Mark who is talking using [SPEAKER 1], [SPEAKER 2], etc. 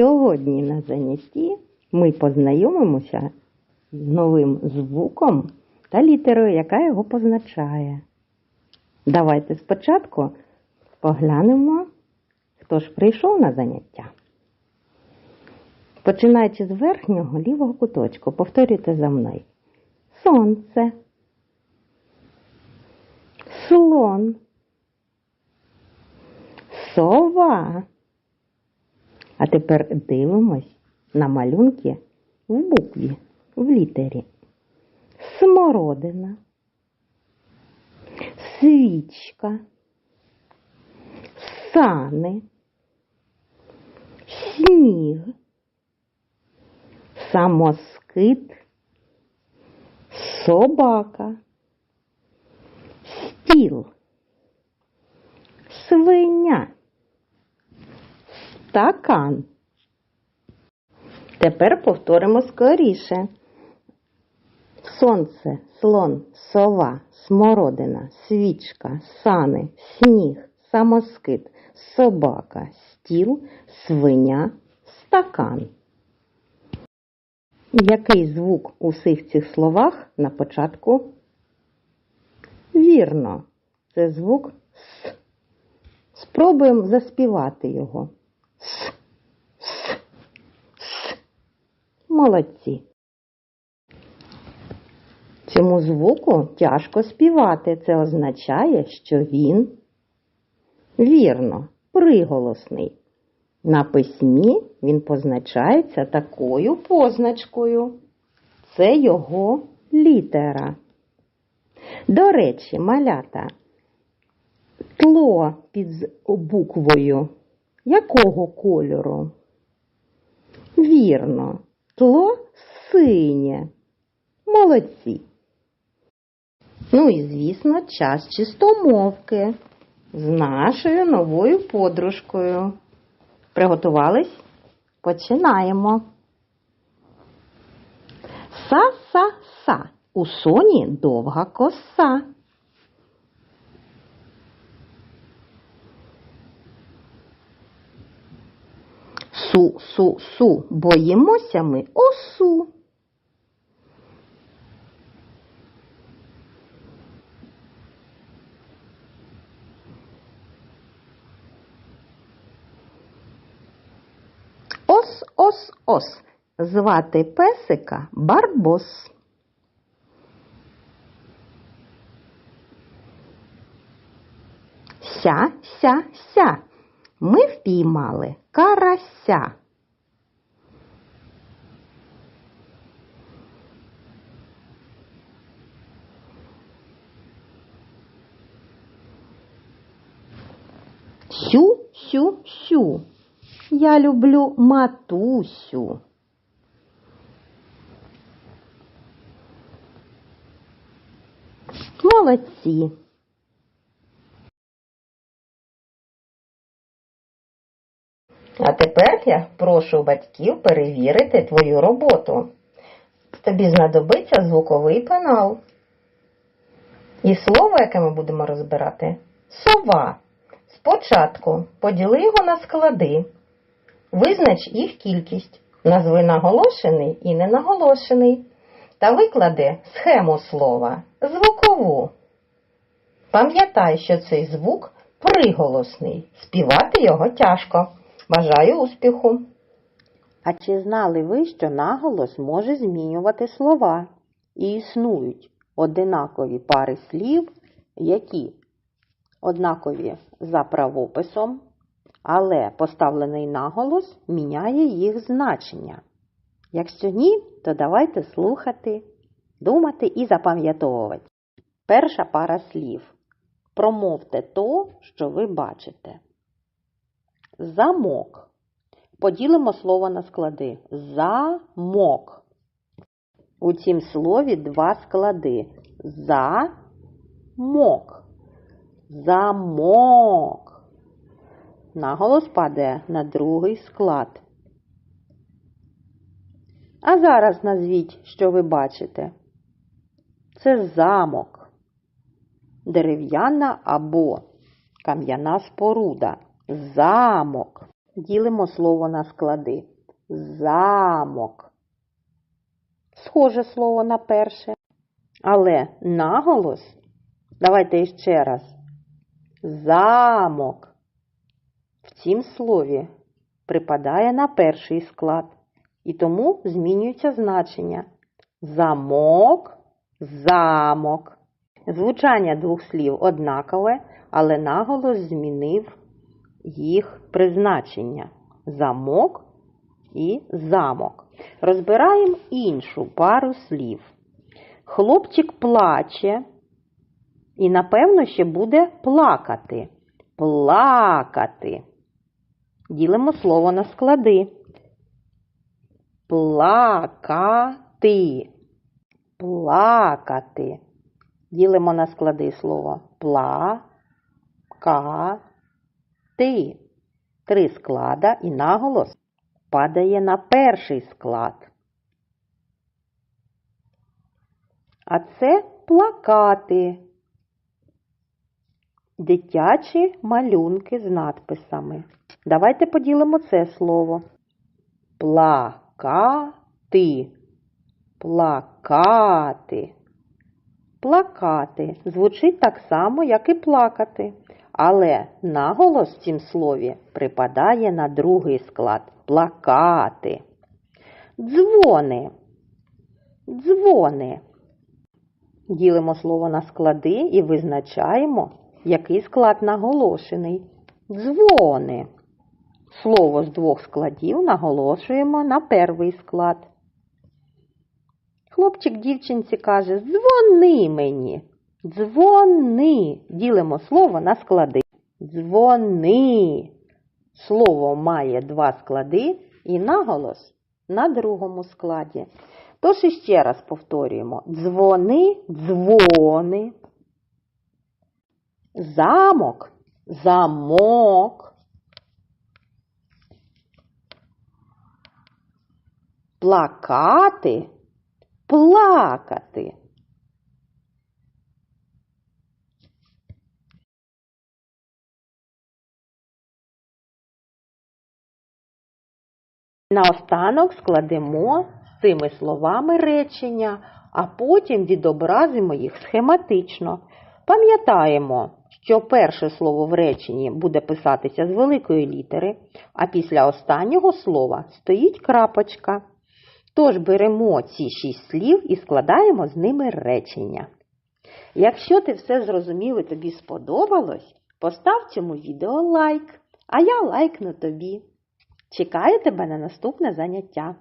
[SPEAKER 1] Сьогодні на занятті ми познайомимося з новим звуком та літерою, яка його позначає. Давайте спочатку поглянемо, хто ж прийшов на заняття. Починаючи з верхнього лівого куточку, повторюйте за мною. Сонце, слон, сова. А тепер дивимось на малюнки в букві, в літері. Смородина, свічка, сани, сніг, самоскит, собака, стіл, свиня стакан. Тепер повторимо скоріше. Сонце, слон, сова, смородина, свічка, сани, сніг, самоскит, собака, стіл, свиня, стакан. Який звук у всіх цих словах на початку? Вірно, це звук С. Спробуємо заспівати його. Молодці. Цьому звуку тяжко співати. Це означає, що він вірно, приголосний. На письмі він позначається такою позначкою. Це його літера. До речі, малята, тло під буквою якого кольору? Вірно, тло синє. Молодці. Ну і, звісно, час чистомовки з нашою новою подружкою. Приготувались? Починаємо. Са-са-са. У соні довга коса. Су-су-су, боїмося ми осу. Ос-ос-ос, звати песика Барбос. Ся-ся-ся. Ми впіймали карася. Сю-сю-сю. Я люблю матусю. Молодці. А тепер я прошу батьків перевірити твою роботу. Тобі знадобиться звуковий пенал. І слово, яке ми будемо розбирати сова. Спочатку поділи його на склади. Визнач їх кількість. Назви наголошений і ненаголошений. Та виклади схему слова звукову. Пам'ятай, що цей звук приголосний. Співати його тяжко. Бажаю успіху!
[SPEAKER 2] А чи знали ви, що наголос може змінювати слова? І існують одинакові пари слів, які однакові за правописом, але поставлений наголос міняє їх значення. Якщо ні, то давайте слухати, думати і запам'ятовувати. Перша пара слів. Промовте то, що ви бачите. Замок. Поділимо слово на склади. Замок. У цім слові два склади. За-мок. Замок. Наголос падає на другий склад. А зараз назвіть, що ви бачите. Це замок. Дерев'яна або кам'яна споруда. Замок. Ділимо слово на склади. Замок. Схоже слово на перше. Але наголос, давайте ще раз. Замок. В цім слові припадає на перший склад. І тому змінюється значення. Замок, замок. Звучання двох слів однакове, але наголос змінив їх призначення. Замок і замок. Розбираємо іншу пару слів. Хлопчик плаче і, напевно, ще буде плакати. Плакати. Ділимо слово на склади. Плакати. Плакати. Ділимо на склади слово пла, ка, ти. Три склада і наголос падає на перший склад. А це плакати. Дитячі малюнки з надписами. Давайте поділимо це слово. Плакати. Плакати. Плакати звучить так само, як і плакати, але наголос в цім слові припадає на другий склад плакати. Дзвони. Дзвони. Ділимо слово на склади і визначаємо, який склад наголошений. Дзвони. Слово з двох складів наголошуємо на перший склад. Хлопчик дівчинці каже Дзвони мені. Дзвони. Ділимо слово на склади. Дзвони. Слово має два склади і наголос на другому складі. Тож іще раз повторюємо: дзвони, дзвони. Замок, замок. Плакати, плакати. Наостанок складемо цими словами речення, а потім відобразимо їх схематично. Пам'ятаємо, що перше слово в реченні буде писатися з великої літери, а після останнього слова стоїть крапочка. Тож беремо ці шість слів і складаємо з ними речення. Якщо ти все зрозумів і тобі сподобалось, постав цьому відео лайк, а я лайкну тобі. Чекаю тебе на наступне заняття.